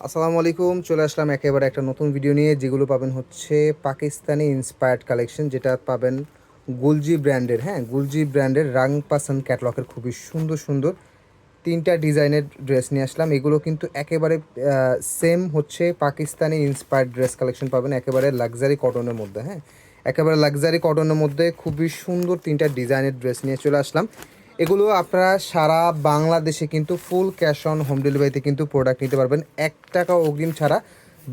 আসসালামু আলাইকুম, চলে আসলাম একেবারে একটা নতুন ভিডিও নিয়ে, যেগুলো পাবেন হচ্ছে পাকিস্তানি ইন্সপায়ার্ড কালেকশন যেটা পাবেন গুলজি ব্র্যান্ডের হ্যাঁ গুলজি ব্র্যান্ডের রাং পাসান ক্যাটলগের খুবই সুন্দর সুন্দর তিনটা ডিজাইনের ড্রেস নিয়ে আসলাম। এগুলো কিন্তু একেবারে সেম হচ্ছে পাকিস্তানি ইন্সপায়ার্ড ড্রেস কালেকশন পাবেন একেবারে লাক্সারি কটনের মধ্যে হ্যাঁ। একেবারে লাক্সারি কটনের মধ্যে খুবই সুন্দর তিনটা ডিজাইনের ড্রেস নিয়ে চলে আসলাম। এগুলো আপনারা সারা বাংলাদেশে কিন্তু ফুল ক্যাশ অন হোম ডেলিভারিতে কিন্তু প্রোডাক্ট নিতে পারবেন। এক টাকা অগ্রিম ছাড়া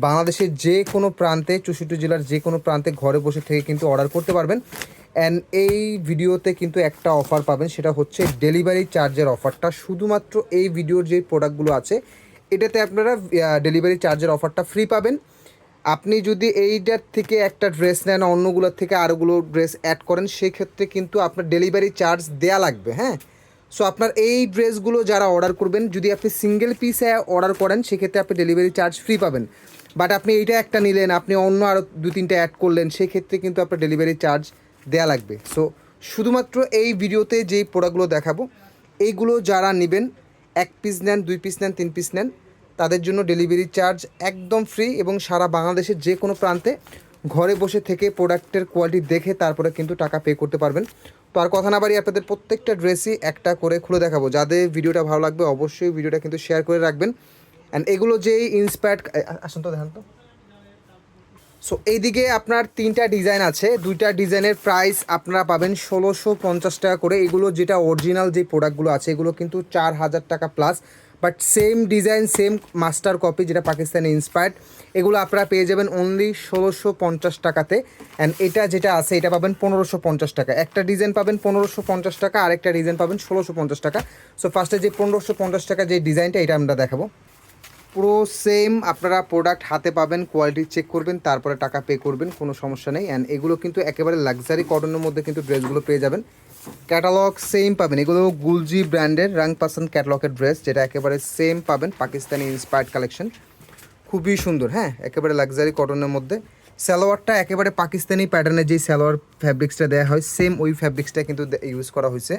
বাংলাদেশের যে কোনো প্রান্তে, চৌষট্টি জেলার যে কোনো প্রান্তে ঘরে বসে থেকে কিন্তু অর্ডার করতে পারবেন। অ্যান্ড এই ভিডিওতে কিন্তু একটা অফার পাবেন, সেটা হচ্ছে ডেলিভারি চার্জের অফারটা শুধুমাত্র এই ভিডিওর যে প্রোডাক্টগুলো আছে, এটাতে আপনারা ডেলিভারি চার্জের অফারটা ফ্রি পাবেন। আপনি যদি এইটার থেকে একটা ড্রেস নেন, অন্যগুলোর থেকে আরোগুলো ড্রেস অ্যাড করেন, সেক্ষেত্রে কিন্তু আপনার ডেলিভারি চার্জ দেয়া লাগবে হ্যাঁ? সো আপনার এই ড্রেসগুলো যারা অর্ডার করবেন, যদি আপনি সিঙ্গেল পিসে অর্ডার করেন, সেক্ষেত্রে আপনি ডেলিভারি চার্জ ফ্রি পাবেন। বাট আপনি এইটা একটা নিলেন, আপনি অন্য আরও দু, তিনটে অ্যাড করলেন, সেক্ষেত্রে কিন্তু আপনার ডেলিভারি চার্জ দেয়া লাগবে। সো শুধুমাত্র এই ভিডিওতে যেই প্রোডাক্টগুলো দেখাবো, এইগুলো যারা নেবেন, এক পিস নেন, দুই পিস নেন, তিন পিস নেন তাদের জন্য ডেলিভারি চার্জ একদম ফ্রি এবং সারা বাংলাদেশের যে কোনো প্রান্তে ঘরে বসে থেকে প্রোডাক্টের কোয়ালিটি দেখে তারপরে কিন্তু টাকা পে করতে পারবেন। তো আর কথা না বাড়ি আপনাদের প্রত্যেকটা ড্রেসই একটা করে খুলে দেখাবো। যাদের ভিডিওটা ভালো লাগবে অবশ্যই ভিডিওটা কিন্তু শেয়ার করে রাখবেন। অ্যান্ড এগুলো যেই ইন্সপায়ার্ড আসুন তো দেখান তো। সো এইদিকে আপনার তিনটা ডিজাইন আছে। দুইটা ডিজাইনের প্রাইস আপনারা পাবেন ষোলোশো পঞ্চাশ টাকা করে। এগুলো যেটা অরিজিনাল যে প্রোডাক্টগুলো আছে, এগুলো কিন্তু চার হাজার টাকা plus but same design, same master copy যেটা পাকিস্তানি ইন্সপায়ার্ড এগুলো আপনারা পেয়ে যাবেন অনলি ষোলোশো পঞ্চাশ টাকাতে। অ্যান্ড এটা যেটা আছে, এটা পাবেন পনেরোশো পঞ্চাশ টাকা। একটা ডিজাইন পাবেন পনেরোশো পঞ্চাশ টাকা, আরেকটা ডিজাইন পাবেন ষোলোশো পঞ্চাশ টাকা। সো ফার্স্টে যে পনেরোশো পঞ্চাশ টাকা যে ডিজাইনটা এটা আমরা দেখাবো। পুরো সেম আপনারা প্রোডাক্ট হাতে পাবেন কোয়ালিটি চেক করবেন, তারপরে টাকা পে করবেন, কোনো সমস্যা নেই। অ্যান্ড এগুলো কিন্তু একেবারে লাক্সারি কটনের মধ্যে কিন্তু ড্রেসগুলো পেয়ে যাবেন। ক্যাটালগ সেম পাবেন। এগুলো গুলজি ব্র্যান্ডের রাং পাসান ক্যাটালগের ড্রেস যেটা একেবারে সেম পাবেন, পাকিস্তানি ইন্সপায়ার্ড কালেকশন খুবই সুন্দর হ্যাঁ? একেবারে লাক্সারি কটনের মধ্যে। সালোয়ারটা একেবারে পাকিস্তানি প্যাটার্নের যেই সালোয়ার ফ্যাব্রিক্সটা দেওয়া হয় সেম ওই ফ্যাব্রিক্সটা কিন্তু ইউজ করা হয়েছে।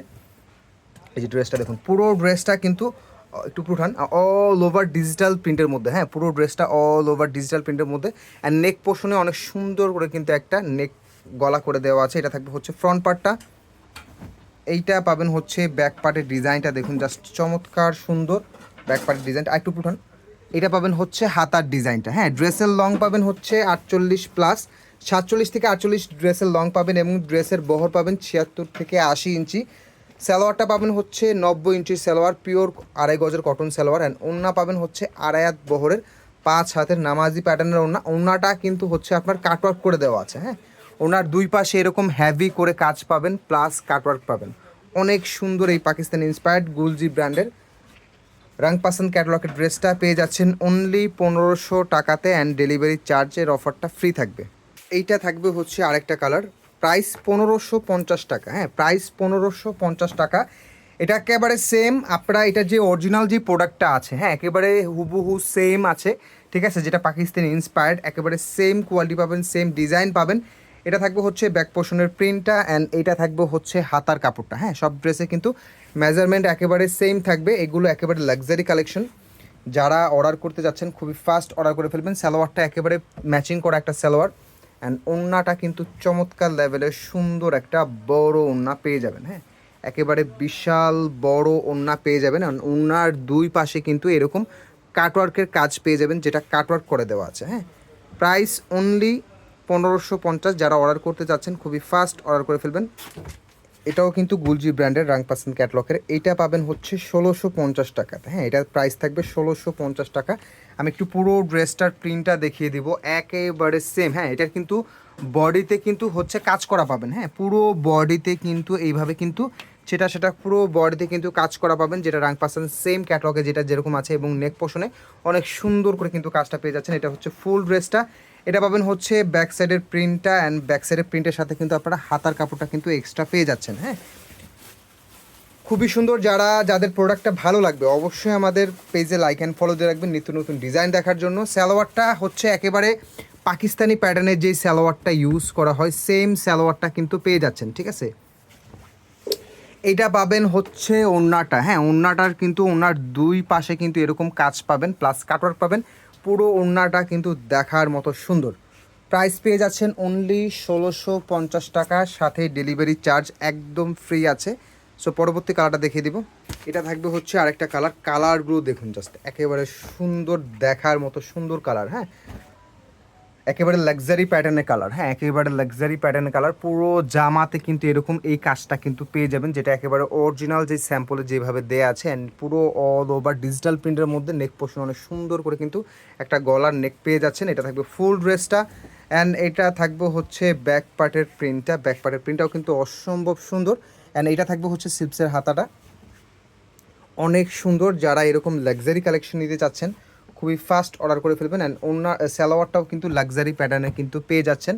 এই যে ড্রেসটা দেখুন, পুরো ড্রেসটা কিন্তু একটু পুঠান অল ওভার ডিজিটাল প্রিন্টের মধ্যে হ্যাঁ? পুরো ড্রেসটা অল ওভার ডিজিটাল প্রিন্টের মধ্যে। অ্যান্ড নেক পোর্শনে অনেক সুন্দর করে কিন্তু একটা নেক গলা করে দেওয়া আছে। এটা থাকবে হচ্ছে ফ্রন্ট পার্টটা এইটা পাবেন হচ্ছে ব্যাক পার্টের ডিজাইনটা দেখুন জাস্ট চমৎকার, সুন্দর ব্যাক পার্টের ডিজাইনটা একটু পুঠান এটা পাবেন হচ্ছে হাতার ডিজাইনটা হ্যাঁ ড্রেসের লং পাবেন হচ্ছে আটচল্লিশ প্লাস সাতচল্লিশ থেকে আটচল্লিশ ড্রেসের লং পাবেন এবং ড্রেসের বহর পাবেন ছিয়াত্তর থেকে আশি ইঞ্চি। সালোয়ারটা পাবেন হচ্ছে নব্বই ইঞ্চির সালোয়ার পিওর আড়াই গজের কটন সালোয়ার। অ্যান্ড ওন্না পাবেন হচ্ছে আড়াইয়াত বহরের পাঁচ হাতের নামাজি প্যাটার্নের ওন্না ওন্নাটা কিন্তু হচ্ছে আপনার কাটওয়ার্ক করে দেওয়া আছে। হ্যাঁ ওনার দুই পাশে এরকম হ্যাভি করে কাজ পাবেন প্লাস কাটওয়ার্ক পাবেন। অনেক সুন্দর এই পাকিস্তান ইন্সপায়ার্ড গুলজি ব্র্যান্ডের রাং পাসান ক্যাটালগের ড্রেসটা পেয়ে যাচ্ছেন অনলি পনেরোশো টাকাতে অ্যান্ড ডেলিভারি চার্জের অফারটা ফ্রি থাকবে। এইটা থাকবে হচ্ছে আরেকটা কালার প্রাইস পনেরোশো পঞ্চাশ টাকা হ্যাঁ প্রাইস পনেরোশো পঞ্চাশ টাকা। এটা একেবারে সেম আপনারা এটা যে অরিজিনাল যে প্রোডাক্টটা আছে হ্যাঁ একেবারে হুবহু সেম আছে, ঠিক আছে, যেটা পাকিস্তানি ইন্সপায়ার্ড একেবারে সেম কোয়ালিটি পাবেন সেম ডিজাইন পাবেন। এটা থাকবে হচ্ছে ব্যাক পোর্শনের প্রিন্টটা অ্যান্ড এইটা থাকবে হচ্ছে হাতার কাপড়টা। হ্যাঁ সব ড্রেসে কিন্তু মেজারমেন্ট একেবারে সেম থাকবে। এগুলো একেবারে লাক্সারি কালেকশন যারা অর্ডার করতে যাচ্ছেন, খুবই ফাস্ট অর্ডার করে ফেলবেন। সালোয়ারটা একেবারে ম্যাচিং করা একটা সালোয়ার। অ্যান্ড ওড়নাটা কিন্তু চমৎকার লেভেলের সুন্দর একটা বড় ওড়না পেয়ে যাবেন। হ্যাঁ একেবারে বিশাল বড় ওড়না পেয়ে যাবেন। আর ওড়নার দুই পাশে কিন্তু এরকম কাটওয়ার্কের কাজ পেয়ে যাবেন, যেটা কাটওয়ার্ক করে দেওয়া আছে। হ্যাঁ প্রাইস অনলি পনেরোশো পঞ্চাশ যারা অর্ডার করতে যাচ্ছেন, খুবই ফাস্ট অর্ডার করে ফেলবেন। এটাও কিন্তু গুলজি ব্র্যান্ডের রাং পার্সেন্ট ক্যাটলগের এইটা পাবেন হচ্ছে ষোলোশো পঞ্চাশ টাকাতে হ্যাঁ এটার প্রাইস থাকবে ষোলোশো পঞ্চাশ টাকা। আমি একটু পুরো ড্রেসটার প্রিন্টটা দেখিয়ে দিব। একেবারে সেম হ্যাঁ এটার কিন্তু বডিতে কিন্তু হচ্ছে কাজ করা পাবেন। হ্যাঁ পুরো বডিতে কিন্তু এইভাবে কিন্তু সেটা সেটা পুরো বডিতে কিন্তু কাজ করা পাবেন, যেটা রাং পার্সেন্ট সেম ক্যাটলগে যেটা যেরকম আছে এবং নেক পোষণে অনেক সুন্দর করে কিন্তু কাজটা পেয়ে যাচ্ছেন। এটা হচ্ছে ফুল ড্রেসটা এটা পাবেন হচ্ছে ব্যাক সাইডের প্রিন্টটা অ্যান্ড ব্যাক সাইডের প্রিন্টের সাথে কিন্তু আপনারা হাতার কাপড়টা কিন্তু এক্সট্রা পেয়ে যাচ্ছেন হ্যাঁ? খুবই সুন্দর যারা, যাদের প্রোডাক্টটা ভালো লাগবে, অবশ্যই আমাদের পেজে লাইক অ্যান্ড ফলো দিয়ে রাখবেন নিত্য নতুন ডিজাইন দেখার জন্য। সালোয়ারটা হচ্ছে একেবারে পাকিস্তানি প্যাটার্নের যেই সালোয়ারটা ইউজ করা হয় সেম সালোয়ারটা কিন্তু পেয়ে যাচ্ছেন, ঠিক আছে? এটা পাবেন হচ্ছে ওন্নাটা হ্যাঁ ওন্নাটার কিন্তু ওনার দুই পাশে কিন্তু এরকম কাজ পাবেন প্লাস কাটওয়ার্ক পাবেন। পুরো ওড়নাটা কিন্তু দেখার মতো সুন্দর। প্রাইস পেয়ে যাচ্ছেন অনলি ষোলোশো পঞ্চাশ টাকা, সাথে ডেলিভারি চার্জ একদম ফ্রি আছে। সো পরবর্তী কালারটা দেখিয়ে দিব। এটা থাকবে হচ্ছে আরেকটা কালার কালারগুলো দেখুন জাস্ট একেবারে সুন্দর দেখার মতো সুন্দর কালার হ্যাঁ? একেবারে লাক্সারি প্যাটার্নের কালার হ্যাঁ একেবারে লাক্সারি প্যাটার্নের কালার পুরো জামাতে কিন্তু এরকম এই কাজটা কিন্তু পেয়ে যাবেন, যেটা একেবারে অরিজিনাল যে স্যাম্পলে যেভাবে দেয়া আছে অ্যান্ড পুরো অল ওভার ডিজিটাল প্রিন্টের মধ্যে নেক পোর্শন অনেক সুন্দর করে কিন্তু একটা গলার নেক পেয়ে যাচ্ছেন, এটা থাকবে ফুল ড্রেসটা অ্যান্ড এটা থাকবে হচ্ছে ব্যাক পার্টের প্রিন্টটা ব্যাক পার্টের প্রিন্টটাও কিন্তু অসম্ভব সুন্দর অ্যান্ড এটা থাকবে হচ্ছে সিপসের হাতাটা, অনেক সুন্দর যারা এরকম লাক্সারি কালেকশন নিতে চাচ্ছেন খুবই ফাস্ট অর্ডার করে ফেলবেন অ্যান্ড ওনা সালোয়ারটাও কিন্তু লাক্সারি প্যাটার্নে কিন্তু পেয়ে যাচ্ছেন।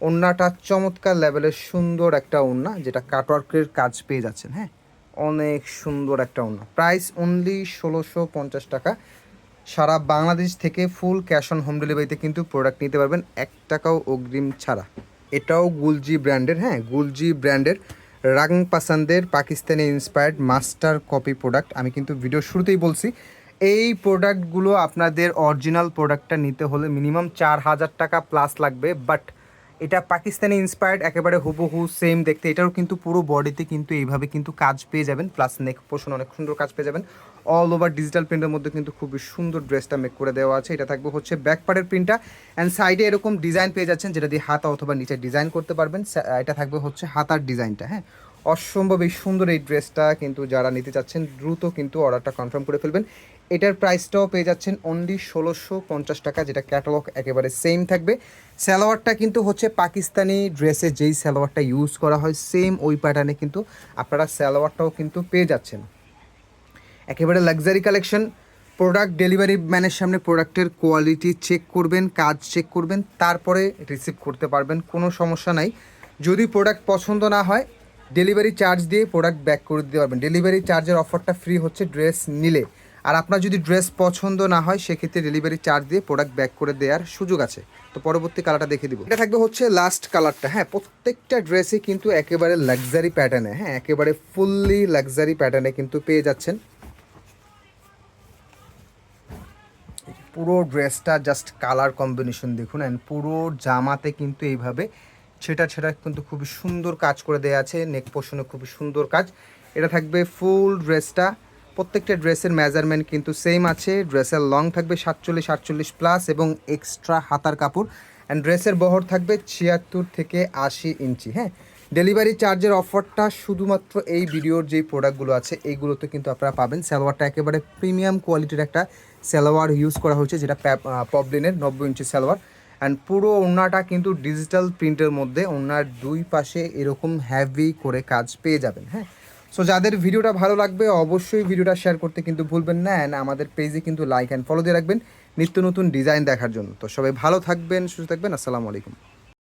ওন্নাটা চমৎকার লেভেলের সুন্দর একটা ওন্না যেটা কাটওয়ার্কের কাজ পেয়ে যাচ্ছেন হ্যাঁ? অনেক সুন্দর একটা ওন্না প্রাইস অনলি ষোলোশো পঞ্চাশ টাকা। সারা বাংলাদেশ থেকে ফুল ক্যাশ অন হোম ডেলিভারিতে কিন্তু প্রোডাক্ট নিতে পারবেন এক টাকাও অগ্রিম ছাড়া। এটাও গুলজি ব্র্যান্ডের হ্যাঁ? গুলজি ব্র্যান্ডের রাং পাসান্দের Pakistani inspired master copy product আমি কিন্তু ভিডিও শুরুতেই বলছি এই প্রোডাক্টগুলো আপনাদের অরিজিনাল প্রোডাক্টটা নিতে হলে মিনিমাম চার হাজার টাকা প্লাস লাগবে বাট এটা পাকিস্তানি ইন্সপায়ার্ড একেবারে হুবহু সেম দেখতে। এটারও কিন্তু পুরো বডিতে কিন্তু এইভাবে কিন্তু কাজ পেয়ে যাবেন প্লাস নেক পোষণ অনেক সুন্দর কাজ পেয়ে যাবেন। অল ওভার ডিজিটাল প্রিন্টের মধ্যে কিন্তু খুবই সুন্দর ড্রেসটা মেক করে দেওয়া আছে। এটা থাকবে হচ্ছে ব্যাক পার্টের প্রিন্টটা অ্যান্ড সাইডে এরকম ডিজাইন পেয়ে যাচ্ছেন, যেটা দিয়ে হাতা অথবা নিচে ডিজাইন করতে পারবেন। এটা থাকবে হচ্ছে হাতার ডিজাইনটা হ্যাঁ? অসম্ভব এই সুন্দর এই ড্রেসটা কিন্তু যারা নিতে চাচ্ছেন, দ্রুত কিন্তু অর্ডারটা কনফার্ম করে ফেলবেন। এটার প্রাইসটাও পেয়ে যাচ্ছেন অনলি ষোলোশো পঞ্চাশ টাকা, যেটা ক্যাটালগ একেবারে সেম থাকবে। সালোয়ারটা কিন্তু হচ্ছে পাকিস্তানি ড্রেসে যেই সালোয়ারটা ইউজ করা হয় সেম ওই প্যাটার্নে কিন্তু আপনারা সালোয়ারটাও কিন্তু পেয়ে যাচ্ছেন। একেবারে লাক্সারি কালেকশন প্রোডাক্ট ডেলিভারি ম্যানের সামনে প্রোডাক্টের কোয়ালিটি চেক করবেন, কাজ চেক করবেন, তারপরে রিসিভ করতে পারবেন, কোনো সমস্যা নাই। যদি প্রোডাক্ট পছন্দ না হয় ডেলিভারি চার্জ দিয়ে প্রোডাক্ট ব্যাক করে দিতে পারবেন। ডেলিভারি চার্জের অফারটা ফ্রি হচ্ছে ড্রেস নিলে। আর আপনার যদি ড্রেস পছন্দ না হয়, সেক্ষেত্রে ডেলিভারি চার্জ দিয়ে প্রোডাক্ট ব্যাক করে দেওয়ার সুযোগ আছে। তো পরবর্তী কালারটা দেখে দিব। এটা থাকবে হচ্ছে লাস্ট কালারটা হ্যাঁ প্রত্যেকটা ড্রেসই কিন্তু একেবারে লাক্সারি প্যাটার্নে হ্যাঁ একেবারে ফুললি লাক্সারি প্যাটার্নে কিন্তু পেয়ে যাচ্ছেন। পুরো ড্রেসটা জাস্ট কালার কম্বিনেশন দেখুন। অ্যান্ড পুরো জামাতে কিন্তু এইভাবে ছেটা ছেটা কিন্তু খুবই সুন্দর কাজ করে দেওয়া আছে। নেক পোর্শনে খুবই সুন্দর কাজ। এটা থাকবে ফুল ড্রেসটা। প্রত্যেকটা ড্রেসের মেজারমেন্ট কিন্তু সেম আছে। ড্রেসের লং থাকবে সাতচল্লিশ, আটচল্লিশ প্লাস এবং এক্সট্রা হাতার কাপড়। অ্যান্ড ড্রেসের বহর থাকবে ছিয়াত্তর থেকে আশি ইঞ্চি হ্যাঁ? ডেলিভারি চার্জের অফারটা শুধুমাত্র এই ভিডিওর যেই প্রোডাক্টগুলো আছে, এইগুলোতে কিন্তু আপনারা পাবেন। সালোয়ারটা একেবারে প্রিমিয়াম কোয়ালিটির একটা সালোয়ার ইউজ করা হয়েছে, যেটা পবলিনের নব্বই ইঞ্চি সালোয়ার। অ্যান্ড পুরো ওড়নাটা কিন্তু ডিজিটাল প্রিন্টের মধ্যে ওনার দুই পাশে এরকম হ্যাভি করে কাজ পেয়ে যাবেন হ্যাঁ? সো যাদের ভিডিওটা ভালো লাগবে অবশ্যই ভিডিওটা শেয়ার করতে কিন্তু ভুলবেন না অ্যান্ড আমাদের পেজে কিন্তু লাইক অ্যান্ড ফলো দিয়ে রাখবেন। নিত্য নতুন ডিজাইন দেখার জন্য। তো সবাই ভালো থাকবেন, সুস্থ থাকবেন, আসসালামু আলাইকুম।